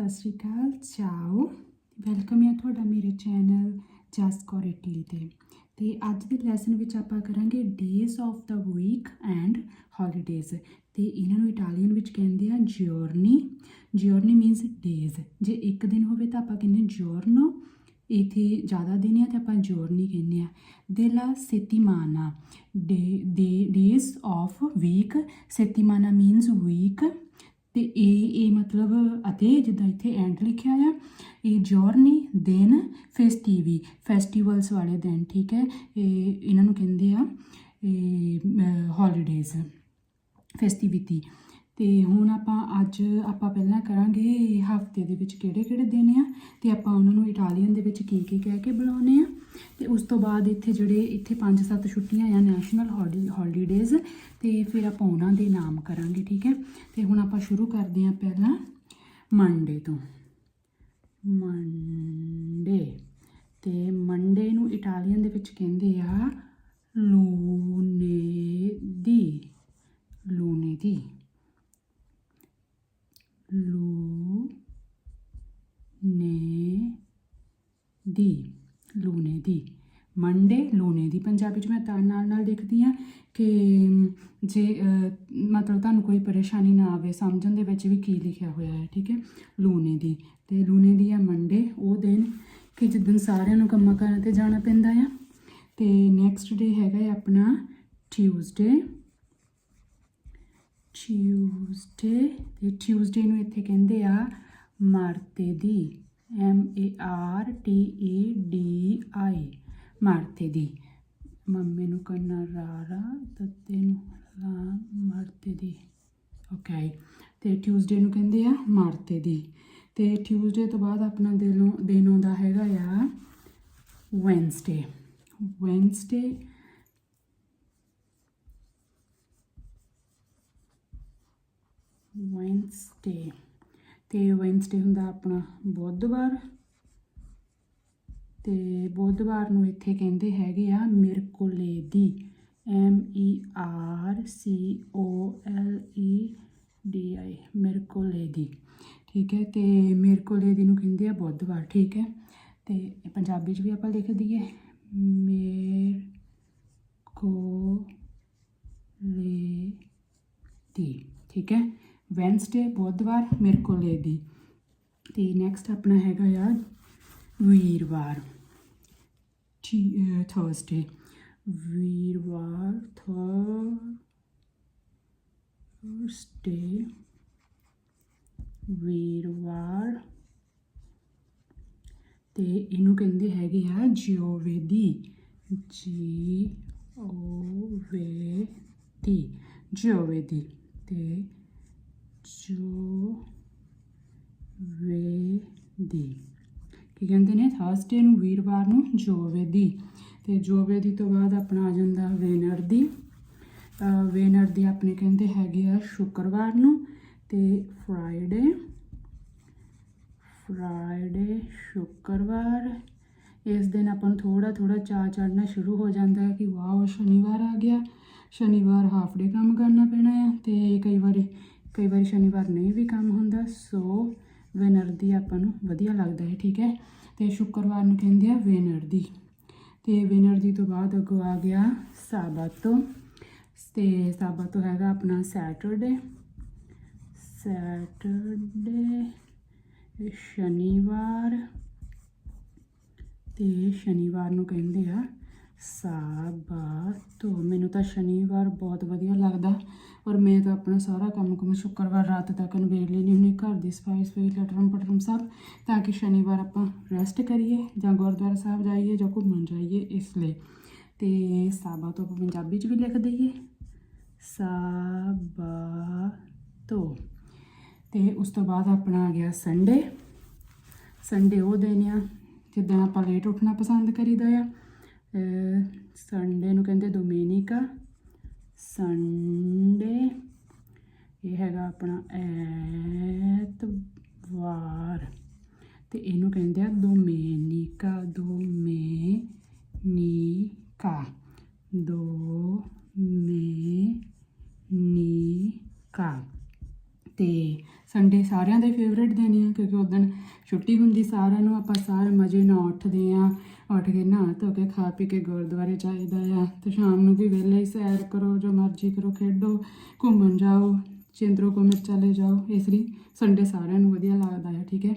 ਸਤਿ ਸ਼੍ਰੀ ਅਕਾਲ, ਚਾਓ। ਵੈਲਕਮ ਹੈ ਤੁਹਾਡਾ ਮੇਰੇ ਚੈਨਲ ਜਸ ਕੌਰ ਇਟਲੀ ਤੇ। ਤੇ ਅੱਜ ਦੇ ਲੈਸਨ ਵਿੱਚ ਆਪਾਂ ਕਰਾਂਗੇ days of the week and holidays ਤੇ ਇਹਨਾਂ ਨੂੰ ਇਟਾਲੀਅਨ ਵਿੱਚ ਕਹਿੰਦੇ ਆ ਜਿਓਰਨੀ ਜਿਓਰਨੀ ਮੀਨਸ ਡੇਜ਼ ਜੇ ਇੱਕ ਦਿਨ ਹੋਵੇ ਤਾਂ ਆਪਾਂ ਕਹਿੰਦੇ ਜਿਓਰਨੋ ਇੱਥੇ ਜ਼ਿਆਦਾ ਦਿਨ ਆ ਤਾਂ ਆਪਾਂ ਜਿਓਰਨੀ ਕਹਿੰਦੇ ਆ। Della settimana day days of week ਸੇਤੀਮਾਨਾ means week ਤੇ ਇਹ ਇਹ ਮਤਲਬ, ਅਤੇ ਜਿੱਦਾਂ ਇੱਥੇ ਐਂਡ ਲਿਖਿਆ ਆ, ਇਹ ਜੋਰਨੀ ਦਿਨ ਫੈਸਟੀਵੀ ਫੈਸਟੀਵਲਸ ਵਾਲੇ ਦਿਨ, ਠੀਕ ਹੈ? ਇਹ ਇਹਨਾਂ ਨੂੰ ਕਹਿੰਦੇ ਆ, ਇਹ ਹੌਲੀਡੇਜ਼ ਫੈਸਟੀਵਿਟੀ ਤੇ ਹੁਣ ਆਪਾਂ ਅੱਜ ਆਪਾਂ ਪਹਿਲਾਂ ਕਰਾਂਗੇ ਹਫ਼ਤੇ ਦੇ ਵਿੱਚ ਕਿਹੜੇ ਕਿਹੜੇ ਦਿਨ ਆ ਤੇ ਆਪਾਂ ਉਹਨਾਂ ਨੂੰ ਇਟਾਲੀਅਨ ਦੇ ਵਿੱਚ ਕੀ ਕੀ ਕਹਿ ਕੇ ਬੁਲਾਉਂਦੇ ਆ। ਤੇ ਉਸ ਤੋਂ ਬਾਅਦ ਇੱਥੇ ਜਿਹੜੇ ਇੱਥੇ 5-7 ਛੁੱਟੀਆਂ ਆ ਨੈਸ਼ਨਲ ਹੌਲੀਡੇਜ਼ ਤੇ ਫਿਰ ਆਪਾਂ ਉਹਨਾਂ ਦੇ ਨਾਮ ਕਰਾਂਗੇ, ਠੀਕ ਹੈ? ਤੇ ਹੁਣ ਆਪਾਂ ਸ਼ੁਰੂ ਕਰਦੇ ਆ ਪਹਿਲਾਂ ਮੰਡੇ ਤੋਂ। ਮੰਡੇ ਤੇ ਮੰਡੇ ਨੂੰ ਇਟਾਲੀਅਨ ਦੇ ਵਿੱਚ ਕਹਿੰਦੇ ਆ ਲੂਨੇ ਦੀ। ਲੂਨੇ ਦੀ। ਲੂ ਨੇ ਦੀ ਲੂਨੇ ਦੀ। ਮੰਡੇ ਲੂਨੇ ਦੀ। ਪੰਜਾਬੀ ਚ ਮੈਂ ਤਾਂ ਨਾਲ ਨਾਲ ਲਿਖਦੀ ਆ ਕਿ ਜੇ ਮਤਲਬ ਤੁਹਾਨੂੰ ਕੋਈ ਪਰੇਸ਼ਾਨੀ ਨਾ ਆਵੇ, ਸਮਝਣ ਦੇ ਵਿੱਚ ਵੀ ਕੀ ਲਿਖਿਆ ਹੋਇਆ ਹੈ, ਠੀਕ ਹੈ? ਲੂਨੇ ਦੀ। ਤੇ ਲੂਨੇ ਦੀ ਆ ਮੰਡੇ ਉਹ ਦਿਨ ਕਿ ਜਿੱਦਣ ਸਾਰਿਆਂ ਨੂੰ ਕੰਮਾਂ ਕਰਨ ਤੇ ਜਾਣਾ ਪੈਂਦਾ ਆ। ਤੇ ਨੈਕਸਟ ਡੇ ਹੈਗਾ ਹੈ ਆਪਣਾ ਟਿਊਜ਼ਡੇ ਟਿਊਜ਼ਡੇ ਤੇ ਟਿਊਜ਼ਡੇ ਨੂੰ ਇੱਥੇ ਕਹਿੰਦੇ ਆ ਮਾਰਤੇ ਦੀ M A R T E D I ਮਾਰਤੇ ਦੀ ਮੰਮੀ ਨੂੰ ਕਰਨਾ ਰਾਰਾ, ਤੱਤੇ ਨੂੰ ਲਾ ਮਾਰਤੇ ਦੀ ਓਕੇ ਤੇ ਟਿਊਜ਼ਡੇ ਨੂੰ ਕਹਿੰਦੇ ਆ ਮਾਰਤੇ ਦੀ ਤੇ ਟਿਊਜ਼ਡੇ ਤੋਂ ਬਾਅਦ ਆਪਣਾ ਦਿਨੋਂ ਦਿਨ ਆਉਂਦਾ ਹੈਗਾ ਆ ਵੈਂਸਡੇ ਵੈਂਸਡੇ ਵੈਨਸਡੇ ਤੇ ਵੈਨਸਡੇ ਹੁੰਦਾ ਆਪਣਾ ਬੁੱਧਵਾਰ। ਤੇ ਬੁੱਧਵਾਰ ਨੂੰ ਇੱਥੇ ਕਹਿੰਦੇ ਹੈਗੇ ਆ ਮਿਰਕੋਲੇ ਦੀ M E R C O L E D I ਮਿਰਕੋਲੇ ਦੀ। ਠੀਕ ਹੈ, ਤੇ ਮਿਰਕੋਲੇਦੀ ਨੂੰ ਕਹਿੰਦੇ ਆ ਬੁੱਧਵਾਰ, ਠੀਕ ਹੈ। ਤੇ ਪੰਜਾਬੀ 'ਚ ਵੀ ਆਪਾਂ ਲਿਖ ਦਈਏ, ਮੇਰ ਕੋ ਲੇ ਦੀ, ਠੀਕ ਹੈ। ਵੈਨਸਡੇ ਬੁੱਧਵਾਰ ਮਿਰਕੋਲੇਦੀ ਤੇ ਨੈਕਸਟ ਆਪਣਾ ਹੈਗਾ ਆ, ਵੀਰਵਾਰ। ਥਰਸਡੇ ਵੀਰਵਾਰ ਥਰਸਡੇ ਵੀਰਵਾਰ। ਤੇ ਇਹਨੂੰ ਕਹਿੰਦੇ ਹੈਗੇ ਆ ਜਿਓਵੇਦੀ। ਜੀ ਓ ਵੇ ਦੀ ਜਿਓਵੇਦੀ। ਤੇ ਜੋ ਵੇ ਕੀ ਕਹਿੰਦੇ ਨੇ? ਥਰਸਡੇ ਨੂੰ ਵੀਰਵਾਰ ਨੂੰ ਜੋਵੇਦੀ। ਤੇ ਜੋਵੇਦੀ ਤੋਂ ਬਾਅਦ ਆਪਣਾ ਆ ਜਾਂਦਾ ਵੇਨਰਦੀ ਅਹ ਵੇਨਰਦੀ ਆਪਣੇ ਕਹਿੰਦੇ ਹੈਗੇ ਆ ਸ਼ੁੱਕਰਵਾਰ ਨੂੰ ਤੇ ਫਰਾਈਡੇ। ਫਰਾਈਡੇ, ਸ਼ੁੱਕਰਵਾਰ। ਇਸ ਦਿਨ ਆਪਾਂ ਨੂੰ ਥੋੜਾ ਥੋੜਾ ਚਾਅ ਚੜਨਾ ਸ਼ੁਰੂ ਹੋ ਜਾਂਦਾ ਹੈ ਕਿ ਵਾਓ ਸ਼ਨੀਵਾਰ ਆ ਗਿਆ। ਸ਼ਨੀਵਾਰ ਹਾਫ ਡੇ ਕੰਮ ਕਰਨਾ ਪੈਣਾ ਹੈ ਤੇ ਕਈ ਵਾਰੀ ਕਈ ਵਾਰੀ ਸ਼ਨੀਵਾਰ ਨਹੀਂ ਵੀ ਕੰਮ ਹੁੰਦਾ ਸੋ ਵੈਨਰਦੀ ਆਪਾਂ ਨੂੰ ਵਧੀਆ ਲੱਗਦਾ ਹੈ, ਠੀਕ ਹੈ? ਤੇ ਸ਼ੁੱਕਰਵਾਰ ਨੂੰ ਕਹਿੰਦੇ ਆ ਵੈਨਰਦੀ ਤੇ ਵੈਨਰਦੀ ਤੋਂ ਬਾਅਦ ਅੱਗੋਂ ਆ ਗਿਆ ਸਾਬਾਤੋ ਤੇ ਸਾਬਾਤੋ ਹੈਗਾ ਆਪਣਾ ਸੈਟਰਡੇ ਸੈਟਰਡੇ ਸ਼ਨੀਵਾਰ। ਤੇ ਸ਼ਨੀਵਾਰ ਨੂੰ ਕਹਿੰਦੇ ਆ ਸਾਬਾਤੋ। ਮੈਨੂੰ ਤਾਂ ਸ਼ਨੀਵਾਰ ਬਹੁਤ ਵਧੀਆ ਲੱਗਦਾ। ਔਰ ਮੈਂ ਤਾਂ ਆਪਣਾ ਸਾਰਾ ਕੰਮ ਕੁਮ ਸ਼ੁੱਕਰਵਾਰ ਰਾਤ ਤੱਕ ਨਵੇੜ ਲੈਣੀ ਹੁੰਦੀ, ਘਰ ਦੀ ਸਫ਼ਾਈ ਸਫ਼ਾਈ, ਲਟਰਮ ਪਟਰਮ ਸਭ, ਤਾਂ ਕਿ ਸ਼ਨੀਵਾਰ ਆਪਾਂ ਰੈਸਟ ਕਰੀਏ ਜਾਂ ਗੁਰਦੁਆਰਾ ਸਾਹਿਬ ਜਾਈਏ ਜਾਂ ਘੁੰਮਣ ਜਾਈਏ ਇਸ ਲਈ। ਤੇ ਸਾਬਾਤੋ ਆਪਾਂ ਪੰਜਾਬੀ 'ਚ ਵੀ ਲਿਖ ਦਈਏ। ਸਾਬਾਤੋ। ਤੇ ਉਸ ਤੋਂ ਬਾਅਦ ਆਪਣਾ ਆ ਗਿਆ ਸੰਡੇ ਸੰਡੇ ਉਹ ਦਿਨ ਆ ਜਿੱਦਾਂ ਆਪਾਂ ਲੇਟ ਉੱਠਣਾ ਪਸੰਦ ਕਰੀਦਾ ਆ। ਸੰਡੇ ਨੂੰ ਕਹਿੰਦੇ ਡੋਮੇਨਿਕਾ ਸੰਡੇ ਇਹ ਹੈਗਾ ਆਪਣਾ ਐਤਵਾਰ। ਤੇ ਇਹਨੂੰ ਕਹਿੰਦੇ ਆ ਡੋਮਿਨਿਕਾ ਡੋਮਿਨਿਕਾ ਦੋ ਮੇ ਨੀ ਕਾ ਤੇ ਸੰਡੇ ਸਾਰਿਆਂ ਦੇ ਫੇਵਰੇਟ ਦਿਨ ਆ, ਕਿਉਂਕਿ ਉਸ ਦਿਨ ਛੁੱਟੀ ਹੁੰਦੀ ਸਾਰਿਆਂ ਨੂੰ, ਆਪਾਂ ਸਾਰੇ ਮਜ਼ੇ ਨਾਲ ਉੱਠਦੇ ਆ ਉੱਠ ਕੇ ਨਹਾ ਧੋ ਕੇ, ਖਾ ਪੀ ਕੇ ਗੁਰਦੁਆਰੇ ਚਾਹੀਦਾ ਆ। ਤੇ ਸ਼ਾਮ ਨੂੰ ਵੀ ਵਿਹਲੇ ਹੀ ਸੈਰ ਕਰੋ, ਜੋ ਮਰਜ਼ੀ ਕਰੋ, ਖੇਡੋ, ਘੁੰਮਣ ਜਾਓ, ਚਿੰਦਰੋ ਕੋ ਮਿਰਚਾ ਲੈ ਜਾਓ, ਇਸ ਲਈ ਸੰਡੇ ਸਾਰਿਆਂ ਨੂੰ ਵਧੀਆ ਲੱਗਦਾ ਆ, ਠੀਕ ਹੈ।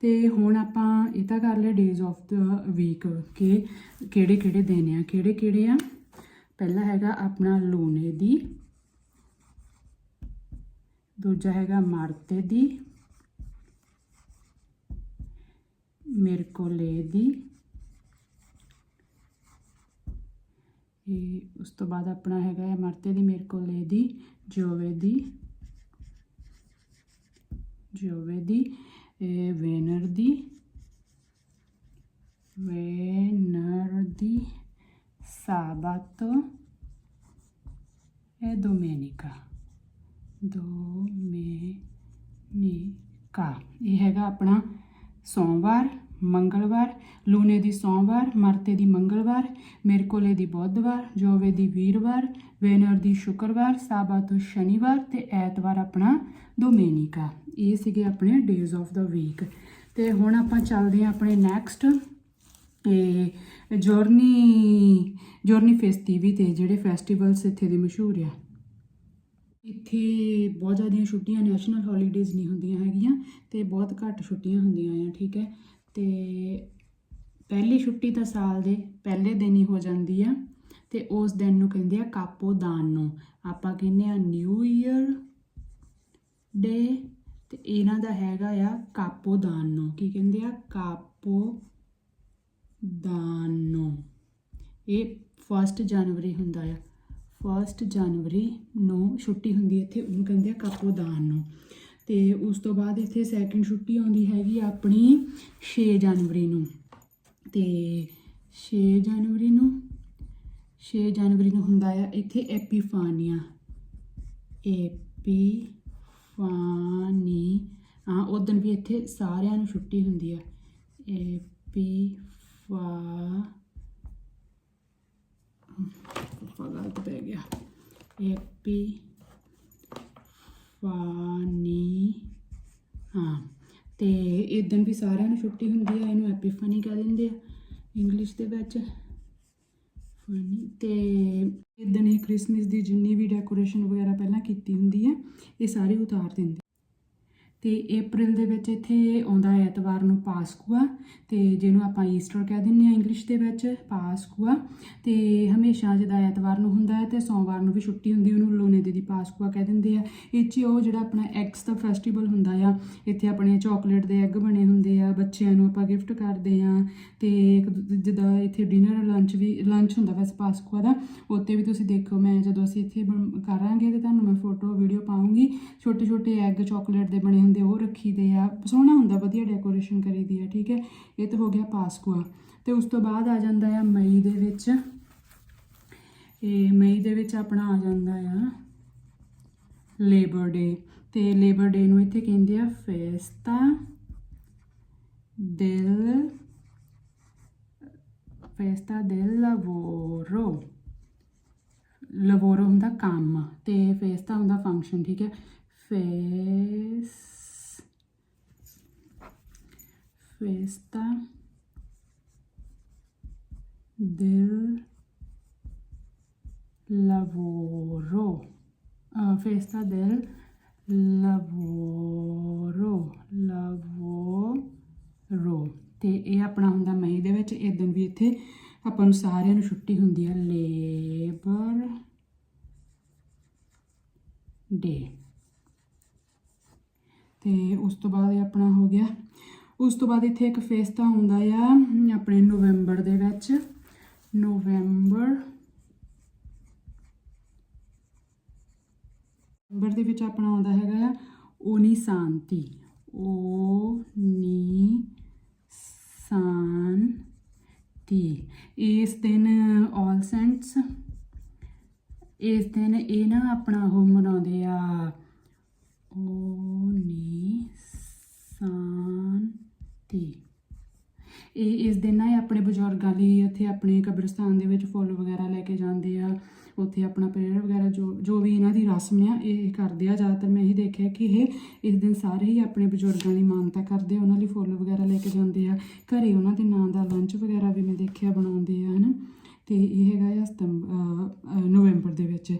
ਤੇ ਹੁਣ ਆਪਾਂ ਇਹ ਤਾਂ ਕਰ ਲਿਆ ਡੇਜ਼ ਆਫ ਦਾ ਵੀਕ ਕਿ ਕਿਹੜੇ ਕਿਹੜੇ ਦਿਨ ਆ, ਕਿਹੜੇ ਕਿਹੜੇ ਆ? ਪਹਿਲਾ ਹੈਗਾ ਆਪਣਾ ਲੂਨੇ ਦੀ, ਦੂਜਾ ਹੈਗਾ ਮਾਰਤੇ ਦੀ ਮਿਰਕੋਲੇ ਦੀ। ਇਹ ਉਸ ਤੋਂ ਬਾਅਦ ਆਪਣਾ ਹੈਗਾ ਹੈ ਮਰਤੇ ਦੀ ਮਿਰਕੋਲੇ ਦੀ, ਜੋਵੇ ਦੀ। ਜੋਵੇ ਦੀ ਇਹ ਵੇਨਰ ਦੀ। ਵੇਨਰ ਦੀ ਸਾਬਾਤੋ e domenica domenica ਇਹ ਹੈਗਾ ਆਪਣਾ ਸੋਮਵਾਰ। ਮੰਗਲਵਾਰ ਲੂਨੇ ਦੀ ਸੋਮਵਾਰ, ਮਰਤੇ ਦੀ ਮੰਗਲਵਾਰ ਮਿਰਕੋਲੇ ਦੀ ਬੁੱਧਵਾਰ, ਜੋਵੇ ਦੀ ਵੀਰਵਾਰ, ਵੇਨਰ ਦੀ ਸ਼ੁੱਕਰਵਾਰ, ਸਾਬਾ ਤੋਂ ਸ਼ਨੀਵਾਰ ਤੇ ਐਤਵਾਰ ਆਪਣਾ ਡੋਮੇਨਿਕਾ। ਇਹ ਸੀਗੇ ਆਪਣੇ ਡੇਜ਼ ਆਫ ਦਾ ਵੀਕ ਤੇ ਹੁਣ ਆਪਾਂ ਚੱਲਦੇ ਹਾਂ ਆਪਣੇ ਨੈਕਸਟ ਤੇ ਜੋਰਨੀ ਜੋਰਨੀ ਫੈਸਟੀਵੀ ਤੇ ਜਿਹੜੇ ਫੈਸਟੀਵਲਸ ਇੱਥੇ ਦੇ ਮਸ਼ਹੂਰ ਆ। ਇੱਥੇ ਬਹੁਤ ਜ਼ਿਆਦੀਆਂ ਛੁੱਟੀਆਂ ਨੈਸ਼ਨਲ ਹੌਲੀਡੇਜ਼ ਨਹੀਂ ਹੁੰਦੀਆਂ ਹੈਗੀਆਂ ਤੇ ਬਹੁਤ ਘੱਟ ਛੁੱਟੀਆਂ ਹੁੰਦੀਆਂ ਆ, ਠੀਕ ਹੈ? ਤੇ ਪਹਿਲੀ ਛੁੱਟੀ ਤਾਂ ਸਾਲ ਦੇ ਪਹਿਲੇ ਦਿਨ ਹੀ ਹੋ ਜਾਂਦੀ ਆ ਤੇ ਉਸ ਦਿਨ ਨੂੰ ਕਹਿੰਦੇ ਆ ਕਾਪੋ ਦਾਨ। ਨੂੰ ਆਪਾਂ ਕਹਿੰਦੇ ਆ ਨਿਊ ਈਅਰ ਡੇ ਤੇ ਇਹਨਾਂ ਦਾ ਹੈਗਾ ਆ ਕਾਪੋ ਦਾਨ। ਨੂੰ ਕੀ ਕਹਿੰਦੇ ਆ? ਕਾਪੋ ਦਾਨੋ। ਇਹ 1 ਜਨਵਰੀ ਹੁੰਦਾ ਆ। 1 ਜਨਵਰੀ ਨੂੰ ਛੁੱਟੀ ਹੁੰਦੀ ਹੈ ਇੱਥੇ, ਉਹਨੂੰ ਕਹਿੰਦੇ ਆ ਕਾਪੋ ਦਾਨ। ਨੂੰ ਤੇ ਉਸ ਤੋਂ ਬਾਅਦ ਇੱਥੇ ਸੈਕਿੰਡ ਛੁੱਟੀ ਆਉਂਦੀ ਹੈਗੀ ਆਪਣੀ 6 ਜਨਵਰੀ ਨੂੰ। ਤੇ 6 ਜਨਵਰੀ ਨੂੰ 6 ਜਨਵਰੀ ਨੂੰ ਹੁੰਦਾ ਆ ਇੱਥੇ ਐਪੀਫਾਨੀਆ ਐਪੀਫਾਨੀ ਹਾਂ ਉਹ ਦਿਨ ਵੀ ਇੱਥੇ ਸਾਰਿਆਂ ਨੂੰ ਛੁੱਟੀ ਹੁੰਦੀ ਆ। ਐਪੀਫਾ ਫਾ ਗਲਤ ਪੈ ਗਿਆ। ਐਪੀ ਫਾਨੀ ਹਾਂ, ਤੇ ਇਹ ਵੀ ਸਾਰਿਆਂ ਨੂੰ ਛੁੱਟੀ ਹੁੰਦੀ ਆ, ਇਹਨੂੰ ਐਪੀਫਨੀ ਕਹਿ ਦਿੰਦੇ ਆ ਇੰਗਲਿਸ਼ ਦੇ ਵਿੱਚ। ਫਨੀ ਤੇ ਇਦਾਂ ਇਹ ਕ੍ਰਿਸਮਸ ਦੀ ਜਿੰਨੀ ਵੀ ਡੈਕੋਰੇਸ਼ਨ ਵਗੈਰਾ ਪਹਿਲਾਂ ਕੀਤੀ ਹੁੰਦੀ ਹੈ ਇਹ ਸਾਰੇ ਉਤਾਰ ਦਿੰਦੇ ਤੇ April ਦੇ ਵਿੱਚ ਇੱਥੇ ਆਉਂਦਾ ਐਤਵਾਰ ਨੂੰ ਪਾਸਕੂਆ ਤੇ ਜਿਹਨੂੰ ਆਪਾਂ ਈਸਟਰ ਕਹਿ ਦਿੰਦੇ ਆ ਇੰਗਲਿਸ਼ ਦੇ ਵਿੱਚ ਪਾਸਕੂਆ ਤੇ ਹਮੇਸ਼ਾ ਜਿਹਦਾ ਐਤਵਾਰ ਨੂੰ ਹੁੰਦਾ ਹੈ ਤੇ ਸੋਮਵਾਰ ਨੂੰ ਵੀ ਛੁੱਟੀ ਹੁੰਦੀ, ਉਹਨੂੰ ਲੋਨੇ ਦੀ ਦੀ ਪਾਸਕੂਆ ਕਹਿ ਦਿੰਦੇ ਆ। ਇਹ 'ਚ ਉਹ ਜਿਹੜਾ ਆਪਣਾ ਐਗਸ ਦਾ ਫੈਸਟੀਵਲ ਹੁੰਦਾ ਆ, ਇੱਥੇ ਆਪਣੇ ਚਾਕਲੇਟ ਦੇ ਐਗ ਬਣੇ ਹੁੰਦੇ ਆ, ਬੱਚਿਆਂ ਨੂੰ ਆਪਾਂ ਗਿਫਟ ਕਰਦੇ ਆ। ਤੇ ਇੱਕ ਦੂ- ਜਿੱਦਾਂ ਇੱਥੇ ਡਿਨਰ ਲੰਚ ਵੀ ਲੰਚ ਹੁੰਦਾ ਵੈਸੇ ਪਾਸਕੂਆ ਦਾ ਉੱਤੇ ਵੀ ਤੁਸੀਂ ਦੇਖੋ, ਮੈਂ ਜਦੋਂ ਅਸੀਂ ਇੱਥੇ ਬਣ- ਕਰਾਂਗੇ ਤੇ ਤੁਹਾਨੂੰ ਮੈਂ ਫੋਟੋ ਵੀਡੀਓ ਪਾਉਂਗੀ ਛੋਟੇ ਛੋਟੇ ਐਗ ਚਾਕਲੇਟ ਦੇ ਬਣੇ ਹੁੰਦੇ ਉਹ ਰੱਖੀਦੇ ਆ। ਸੋਹਣਾ ਹੁੰਦਾ, ਵਧੀਆ ਡੈਕੋਰੇਸ਼ਨ ਕਰੀਦੀ ਆ, ਠੀਕ ਹੈ? ਇਹ ਤਾਂ ਹੋ ਗਿਆ ਪਾਸਕੂਆ ਤੇ ਉਸ ਤੋਂ ਬਾਅਦ ਆ ਜਾਂਦਾ ਆ ਮਈ ਦੇ ਵਿੱਚ। ਇਹ ਮਈ ਦੇ ਵਿੱਚ ਆਪਣਾ ਆ ਜਾਂਦਾ ਆ ਲੇਬਰ ਡੇ ਤੇ ਲੇਬਰ ਡੇ ਨੂੰ ਇੱਥੇ ਕਹਿੰਦੇ ਆ ਫੈਸਟਾ del ਫੈਸਟਾ del lavoro ਲਵੋਰੋ ਹੁੰਦਾ ਕੰਮ। ਤੇ ਫੇਸਟਾ ਹੁੰਦਾ ਫੰਕਸ਼ਨ ਠੀਕ ਹੈ? ਫੇਸ ਫੇਸਟਾ del lavoro. Ah, uh, festa del lavoro. Lavoro. ਤੇ ਇਹ ਆਪਣਾ ਹੁੰਦਾ ਮਈ ਦੇ ਵਿੱਚ ਇਹ ਵੀ ਇੱਥੇ ਆਪਾਂ ਨੂੰ ਸਾਰਿਆਂ ਨੂੰ ਛੁੱਟੀ ਹੁੰਦੀ ਹੈ ਲੇਬਰ ਡੇ ਤੇ ਉਸ ਤੋਂ ਬਾਅਦ ਇਹ ਆਪਣਾ ਹੋ ਗਿਆ ਉਸ ਤੋਂ ਬਾਅਦ ਇੱਥੇ ਇੱਕ ਫੇਸ ਤਾਂ ਹੁੰਦਾ ਆ, ਆਪਣੇ ਨਵੰਬਰ ਦੇ ਵਿੱਚ। ਨਵੰਬਰ। ਨਵੰਬਰ ਦੇ ਵਿੱਚ ਆਪਣਾ ਆਉਂਦਾ ਹੈਗਾ ਆ, ਓਨੀ ਸ਼ਾਂਤੀ। ਓ ਓਨੀ ਸ਼ਾਂਤੀ। ਇਸ ਦਿਨ ਆਲ ਸੈਂਟਸ ਇਸ ਦਿਨ ਇਹ ਨਾ ਆਪਣਾ ਉਹ ਮਨਾਉਂਦੇ ਆ। ਓ ਨੀ ਸ਼ਾਂਤੀ। ਇਹ, ਇਸ ਦਿਨ ਨਾ ਆਪਣੇ ਬਜ਼ੁਰਗਾਂ ਲਈ ਇੱਥੇ ਆਪਣੇ ਕਬਰਸਤਾਨ ਦੇ ਵਿੱਚ ਫੁੱਲ ਵਗੈਰਾ ਲੈ ਕੇ ਜਾਂਦੇ ਆ। ਉੱਥੇ ਆਪਣਾ ਪ੍ਰੇਅਰ ਵਗੈਰਾ ਜੋ ਜੋ ਵੀ ਇਹਨਾਂ ਦੀ ਰਸਮ ਆ, ਇਹ ਕਰਦੇ ਆ। ਜ਼ਿਆਦਾਤਰ ਮੈਂ ਇਹ ਦੇਖਿਆ ਕਿ ਇਹ, ਇਸ ਦਿਨ ਸਾਰੇ ਹੀ ਆਪਣੇ ਬਜ਼ੁਰਗਾਂ ਦੀ ਮਾਨਤਾ ਕਰਦੇ ਆ। ਉਹਨਾਂ ਲਈ ਫੁੱਲ ਵਗੈਰਾ ਲੈ ਕੇ ਜਾਂਦੇ ਆ। ਘਰੇ ਉਹਨਾਂ ਦੇ ਨਾਂ ਦਾ ਲੰਚ ਵਗੈਰਾ ਵੀ ਮੈਂ ਦੇਖਿਆ ਬਣਾਉਂਦੇ ਆ, ਹਨਾ। ਤੇ ਇਹ ਹੈਗਾ ਆ ਸਤੰਬਰ ਨਵੰਬਰ ਦੇ ਵਿੱਚ।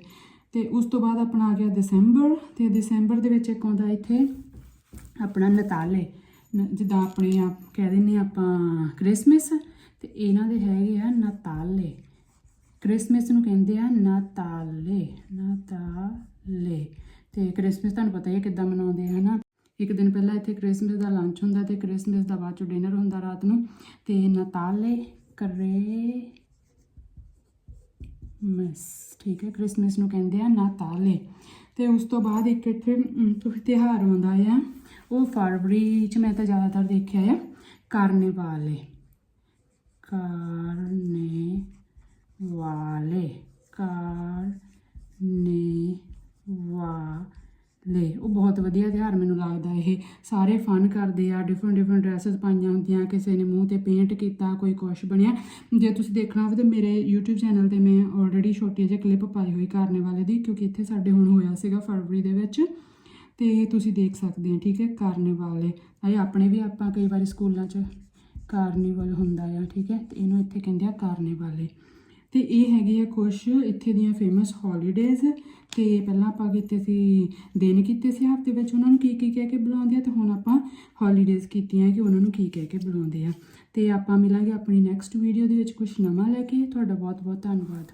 ਤੇ ਉਸ ਤੋਂ ਬਾਅਦ ਆਪਣਾ ਆ ਗਿਆ ਦਸੰਬਰ। ਤੇ ਦਸੰਬਰ ਦੇ ਵਿੱਚ ਇੱਕ ਆਉਂਦਾ ਇੱਥੇ ਆਪਣਾ ਨਤਾਲੇ। ਜਿੱਦਾਂ ਆਪਣੇ ਆਪ ਕਹਿ ਦਿੰਦੇ ਹਾਂ ਆਪਾਂ ਕ੍ਰਿਸਮਸ, ਤੇ ਇਹਨਾਂ ਦੇ ਹੈਗੇ ਆ ਨਤਾਲੇ। ਕ੍ਰਿਸਮਸ ਨੂੰ ਕਹਿੰਦੇ ਆ ਨਤਾਲੇ ਨਤਾਲੇ। ਤੇ ਕ੍ਰਿਸਮਸ ਤੁਹਾਨੂੰ ਪਤਾ ਹੀ ਹੈ ਕਿੱਦਾਂ ਮਨਾਉਂਦੇ ਆ, ਹਨਾ? ਇੱਕ ਦਿਨ ਪਹਿਲਾਂ ਇੱਥੇ ਕ੍ਰਿਸਮਸ ਦਾ ਲੰਚ ਹੁੰਦਾ ਤੇ ਕ੍ਰਿਸਮਸ ਦਾ ਬਾਅਦ ਚੋਂ ਡਿਨਰ ਹੁੰਦਾ ਰਾਤ ਨੂੰ। ਤੇ ਨਤਾਲੇ ਕਰੇ ਮਸ ਠੀਕ ਹੈ, ਕ੍ਰਿਸਮਸ ਨੂੰ ਕਹਿੰਦੇ ਆ ਨਾਤਾਲੇ। ਤੇ ਉਸ ਤੋਂ ਬਾਅਦ ਇੱਕ ਇੱਥੇ ਤਿਉਹਾਰ ਆਉਂਦਾ ਆ। ਉਹ ਫਰਵਰੀ ਚ ਮੈਂ ਤਾਂ ਜ਼ਿਆਦਾਤਰ ਦੇਖਿਆ ਆ ਕਾਰਨੇਵਾਲੇ। ਕਾਰਨੇ ਵਾਲੇ ਕਾਰਨੇ ਵਾਲੇ ਉਹ ਬਹੁਤ ਵਧੀਆ ਤਿਉਹਾਰ ਮੈਨੂੰ ਲੱਗਦਾ ਇਹ। ਸਾਰੇ ਫਨ ਕਰਦੇ ਆ ਡਿਫਰੈਂਟ ਡਿਫਰੈਂਟ ਡਰੈਸਸ ਪਾਈਆਂ ਹੁੰਦੀਆਂ, ਕਿਸੇ ਨੇ ਮੂੰਹ ਤੇ ਪੇਂਟ ਕੀਤਾ, ਕੋਈ ਕੁਛ ਬਣਿਆ। ਜੇ ਤੁਸੀਂ ਦੇਖਣਾ ਹੋਵੇ ਤਾਂ ਮੇਰੇ YouTube ਚੈਨਲ ਤੇ ਮੈਂ ਆਲਰੇਡੀ ਛੋਟੀ ਜਿਹੀ ਕਲਿੱਪ ਪਾਈ ਹੋਈ ਕਰਨੇ ਵਾਲੇ ਦੀ, ਕਿਉਂਕਿ ਇੱਥੇ ਸਾਡੇ ਹੁਣ ਹੋਇਆ ਸੀਗਾ ਫਰਵਰੀ ਦੇ ਵਿੱਚ। ਤੇ ਤੁਸੀਂ ਦੇਖ ਸਕਦੇ ਆ ਠੀਕ ਹੈ, ਕਾਰਨੀਵਾਲ ਇਹ ਆਪਣੇ ਵੀ ਆਪਾਂ ਕਈ ਵਾਰੀ ਸਕੂਲਾਂ 'ਚ ਕਾਰਨੀਵਲ ਹੁੰਦਾ ਆ, ਠੀਕ ਹੈ, ਤੇ ਇਹਨੂੰ ਇੱਥੇ ਕਹਿੰਦੇ ਆ ਕਾਰਨੀਵਾਲੇ ਤੇ ਇਹ ਹੈਗੇ ਆ ਕੁਝ ਇੱਥੇ ਦੀਆਂ ਫੇਮਸ ਹੌਲੀਡੇਜ਼ ਤੇ ਪਹਿਲਾਂ ਆਪਾਂ ਕੀਤੇ ਸੀ, ਦਿਨ ਕੀਤੇ ਸੀ ਹਫ਼ਤੇ ਵਿੱਚ, ਉਹਨਾਂ ਨੂੰ ਕੀ ਕੀ ਕਹਿ ਕੇ ਬੁਲਾਉਂਦੇ ਆ, ਤੇ ਹੁਣ ਆਪਾਂ ਹੌਲੀਡੇਜ਼ ਕੀਤੀਆਂ ਕਿ ਉਹਨਾਂ ਨੂੰ ਕੀ ਕਹਿ ਕੇ ਬੁਲਾਉਂਦੇ ਆ। ਤੇ ਆਪਾਂ ਮਿਲਾਂਗੇ ਆਪਣੀ ਨੈਕਸਟ ਵੀਡੀਓ ਦੇ ਵਿੱਚ ਕੁਝ ਨਵਾਂ ਲੈ ਕੇ। ਤੁਹਾਡਾ ਬਹੁਤ ਬਹੁਤ ਧੰਨਵਾਦ।